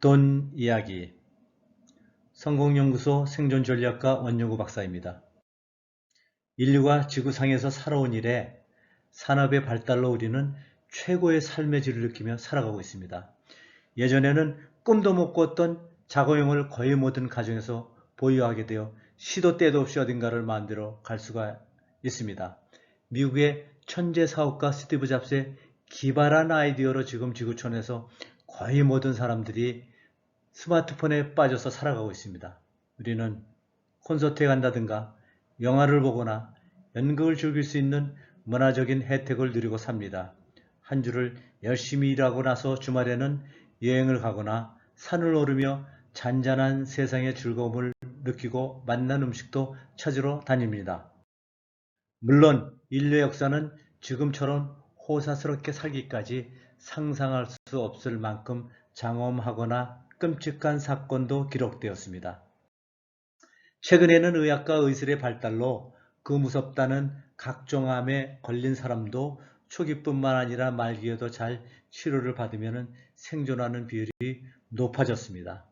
돈 이야기 성공연구소 생존전략가 원영구 박사입니다. 인류가 지구상에서 살아온 이래 산업의 발달로 우리는 최고의 삶의 질을 느끼며 살아가고 있습니다. 예전에는 꿈도 못 꿨던 자고용을 거의 모든 가정에서 보유하게 되어 시도 때도 없이 어딘가를 만들어 갈 수가 있습니다. 미국의 천재 사업가 스티브 잡스의 기발한 아이디어로 지금 지구촌에서 거의 모든 사람들이 스마트폰에 빠져서 살아가고 있습니다. 우리는 콘서트에 간다든가 영화를 보거나 연극을 즐길 수 있는 문화적인 혜택을 누리고 삽니다. 한 주를 열심히 일하고 나서 주말에는 여행을 가거나 산을 오르며 잔잔한 세상의 즐거움을 느끼고 맛난 음식도 찾으러 다닙니다. 물론 인류의 역사는 지금처럼 호사스럽게 살기까지 상상할 수 없을 만큼 장엄하거나 끔찍한 사건도 기록되었습니다. 최근에는 의학과 의술의 발달로 그 무섭다는 각종 암에 걸린 사람도 초기뿐만 아니라 말기에도 잘 치료를 받으면 생존하는 비율이 높아졌습니다.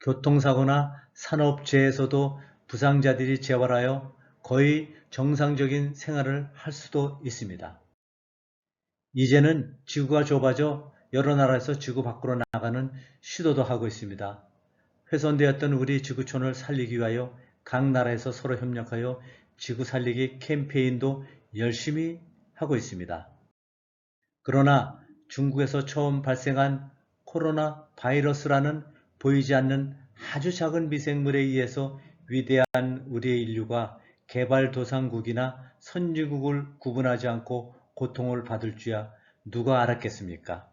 교통사고나 산업재해에서도 부상자들이 재활하여 거의 정상적인 생활을 할 수도 있습니다. 이제는 지구가 좁아져 여러 나라에서 지구 밖으로 나가는 시도도 하고 있습니다. 훼손되었던 우리 지구촌을 살리기 위하여 각 나라에서 서로 협력하여 지구 살리기 캠페인도 열심히 하고 있습니다. 그러나 중국에서 처음 발생한 코로나 바이러스라는 보이지 않는 아주 작은 미생물에 의해서 위대한 우리의 인류가 개발도상국이나 선진국을 구분하지 않고 고통을 받을 줄야 누가 알았겠습니까?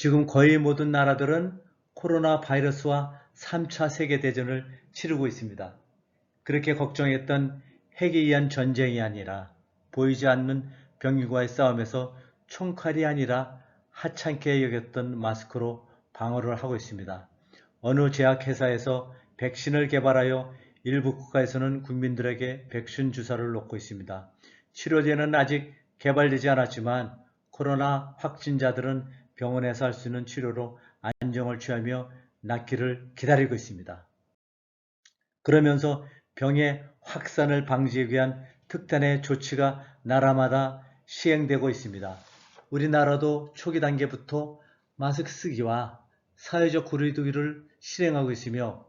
지금 거의 모든 나라들은 코로나 바이러스와 3차 세계대전을 치르고 있습니다. 그렇게 걱정했던 핵에 의한 전쟁이 아니라 보이지 않는 병유과의 싸움에서 총칼이 아니라 하찮게 여겼던 마스크로 방어를 하고 있습니다. 어느 제약회사에서 백신을 개발하여 일부 국가에서는 국민들에게 백신 주사를 놓고 있습니다. 치료제는 아직 개발되지 않았지만 코로나 확진자들은 병원에서 할 수 있는 치료로 안정을 취하며 낫기를 기다리고 있습니다. 그러면서 병의 확산을 방지하기 위한 특단의 조치가 나라마다 시행되고 있습니다. 우리나라도 초기 단계부터 마스크 쓰기와 사회적 거리두기를 실행하고 있으며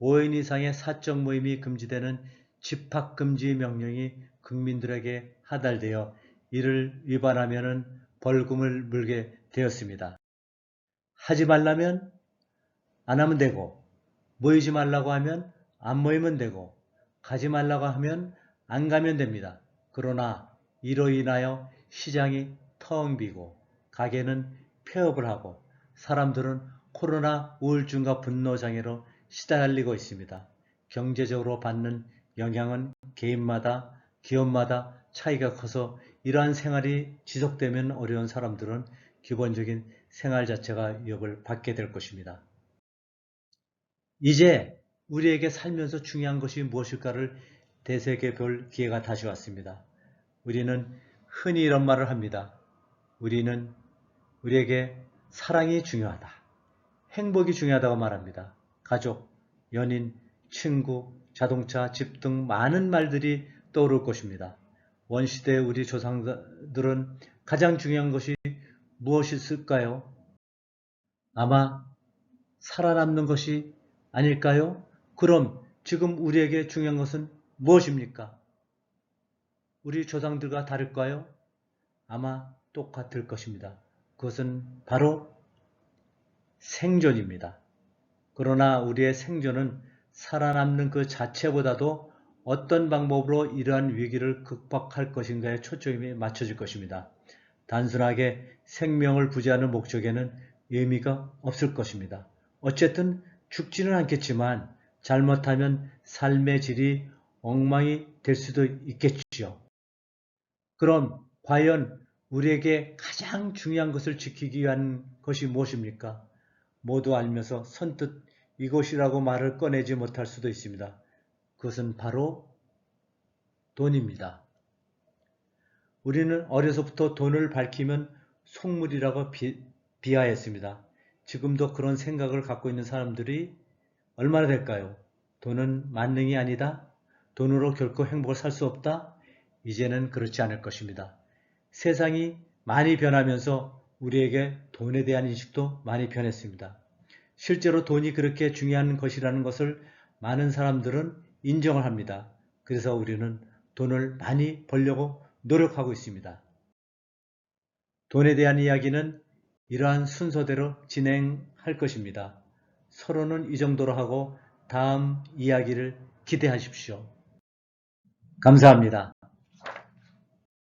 5인 이상의 사적 모임이 금지되는 집합금지 명령이 국민들에게 하달되어 이를 위반하면 벌금을 물게 되었습니다. 하지 말라면 안 하면 되고 모이지 말라고 하면 안 모이면 되고 가지 말라고 하면 안 가면 됩니다. 그러나 이로 인하여 시장이 텅 비고 가게는 폐업을 하고 사람들은 코로나 우울증과 분노장애로 시달리고 있습니다. 경제적으로 받는 영향은 개인마다 기업마다 차이가 커서 이러한 생활이 지속되면 어려운 사람들은 기본적인 생활 자체가 위협을 받게 될 것입니다. 이제 우리에게 살면서 중요한 것이 무엇일까를 되새겨볼 기회가 다시 왔습니다. 우리는 흔히 이런 말을 합니다. 우리는 우리에게 사랑이 중요하다. 행복이 중요하다고 말합니다. 가족, 연인, 친구, 자동차, 집 등 많은 말들이 떠오를 것입니다. 원시대 우리 조상들은 가장 중요한 것이 무엇이 있을까요 아마 살아남는 것이 아닐까요? 그럼 지금 우리에게 중요한 것은 무엇입니까? 우리 조상들과 다를까요? 아마 똑같을 것입니다. 그것은 바로 생존입니다. 그러나 우리의 생존은 살아남는 그 자체보다도 어떤 방법으로 이러한 위기를 극복할 것인가에 초점이 맞춰질 것입니다. 단순하게 생명을 부지하는 목적에는 의미가 없을 것입니다. 어쨌든 죽지는 않겠지만 잘못하면 삶의 질이 엉망이 될 수도 있겠지요. 그럼 과연 우리에게 가장 중요한 것을 지키기 위한 것이 무엇입니까? 모두 알면서 선뜻 이것이라고 말을 꺼내지 못할 수도 있습니다. 그것은 바로 돈입니다. 우리는 어려서부터 돈을 밝히면 속물이라고 비, 비하했습니다. 지금도 그런 생각을 갖고 있는 사람들이 얼마나 될까요? 돈은 만능이 아니다. 돈으로 결코 행복을 살 수 없다. 이제는 그렇지 않을 것입니다. 세상이 많이 변하면서 우리에게 돈에 대한 인식도 많이 변했습니다. 실제로 돈이 그렇게 중요한 것이라는 것을 많은 사람들은 인정을 합니다. 그래서 우리는 돈을 많이 벌려고 노력하고 있습니다. 돈에 대한 이야기는 이러한 순서대로 진행할 것입니다. 서로는 이 정도로 하고 다음 이야기를 기대하십시오. 감사합니다.